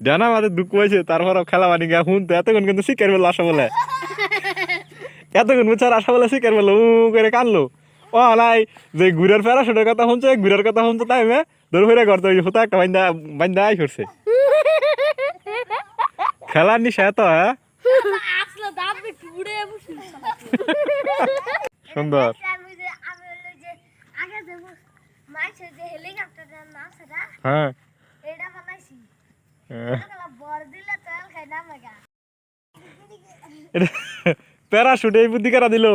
জানা আমাদের দুঃখ হয়েছে তারপর খেলা বানি গা হুন তো এতক্ষণ কিন্তু শিকার বেলা আসা বলে। এতক্ষণ বুঝার আশা বলে শিকার বেলা উ করে কানলো। ও নাই যে ঘুরের প্যারাশুটের কথা শুনছে ঘুরের কথা শুনছে তাই মে দৌড় ফিরে করতে ওই হতো একটা বান্দা বান্দা আই করছে খেলার নিশা এত হ্যাঁ? সুন্দর। আমি প্যারাশুট এই বুদ্ধি কারা দিল?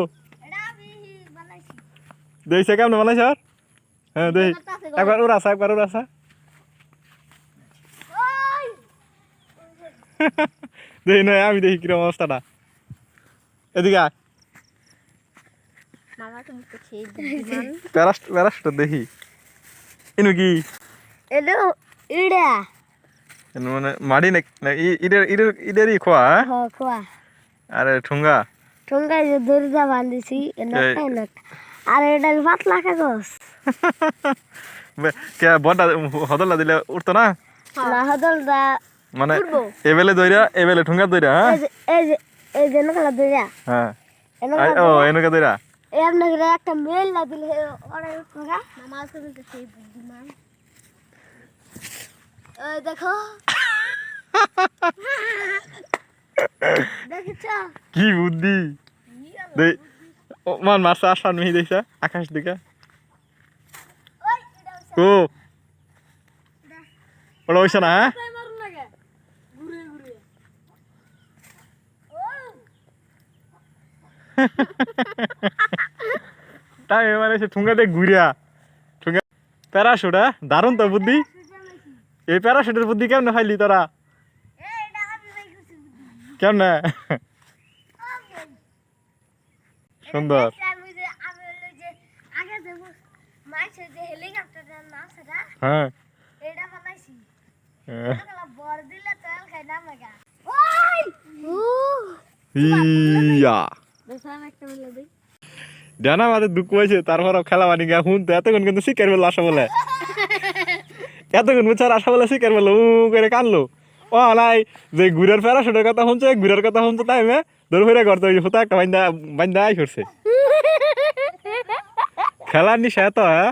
দেখছে কেমন বানাইছ হ্যাঁ দেখ একবার ওর আসা একবার ওর আসা দেখি নয় আমি দেখি কিরম অবস্থাটা। এদিকে প্যারাশুট দেখি। ইনু কি? এলো ইড়া এনু মানে মাড়ি না ইডের ইডের ইডেরই খোয়া হ্যাঁ? খোয়া। আরে ঠুঙ্গা। ঠোঙ্গায় যে দড়িটা বাঁধিছি আর এটা পাতলা কাগজ। কে বড়টা হদলা দিলে উঠতো না? না হদলটা মানে এবেলে দইরা এবেলে ঠুঙ্গা দইরা হ্যাঁ? এই যে এই যে নকলা দড়িয়া হ্যাঁ। ও এনুকে দইরা? এই আপনাকে একটা মেল না দিলে ওরা উঠবো মামা তো সেই বুদ্ধিমান। এই দেখো। কি বুদ্ধি? মান মারছে আসান মিহি দেখছা আকাশ দিকে। ও ওটা হইছে না হ্যাঁ? তাই মানে সে ঠুঙ্গা দিয়ে ঘুরিয়া ঠুঙ্গা প্যারাশুট হ্যাঁ? দারুণ তো বুদ্ধি। এই প্যারাশুটের বুদ্ধি কেমন ফাইলি তোরা এটা আমি ভাই কিছু কেমনে সুন্দর আমি যে আমি হলো যে আগে যে মাইছে যে হেলিকপ্টারের নাম সেটা হ্যাঁ। এটা বানাইছি। ওগুলা বর দিলে তেল খাই না মেগা ওই উ বেসাম একটা বলে দেই জানা আমাদের দুঃখ হয়েছে তারপর খেলা বানি গা। হুন তো এতক্ষণ কিন্তু শিকার বেলা আসা বলে। এতক্ষণ বুঝার আশা বলে শিকার বেলা উ করে কানলো। ও নাই যে ঘুরের প্যারাশুটের কথা শুনছে ঘুরের কথা শুনছে তাই মে দৌড় ফিরে করতে হতো একটা বান্দা বান্দা আই করছে খেলার নিশা এত হ্যাঁ?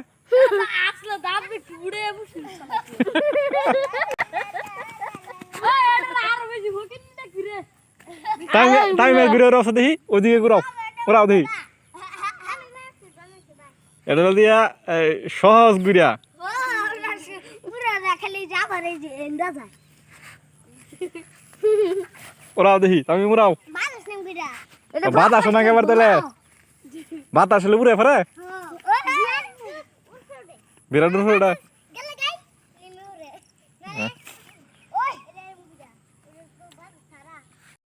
তাই তাই মে ঘুরে রস দেখি ওদিকে ঘুরাও ঘুরাও দেখি। এটা দিয়া এই, সহজ ঘুরিয়া খালি যাবার এই যে এন্ডা যায়। ওরাও দেখি তুমি মুরাও মানুষ শোনা কেবার তাহলে ভাত আসলে উড়ে ফেরে? বিরাট ওটা।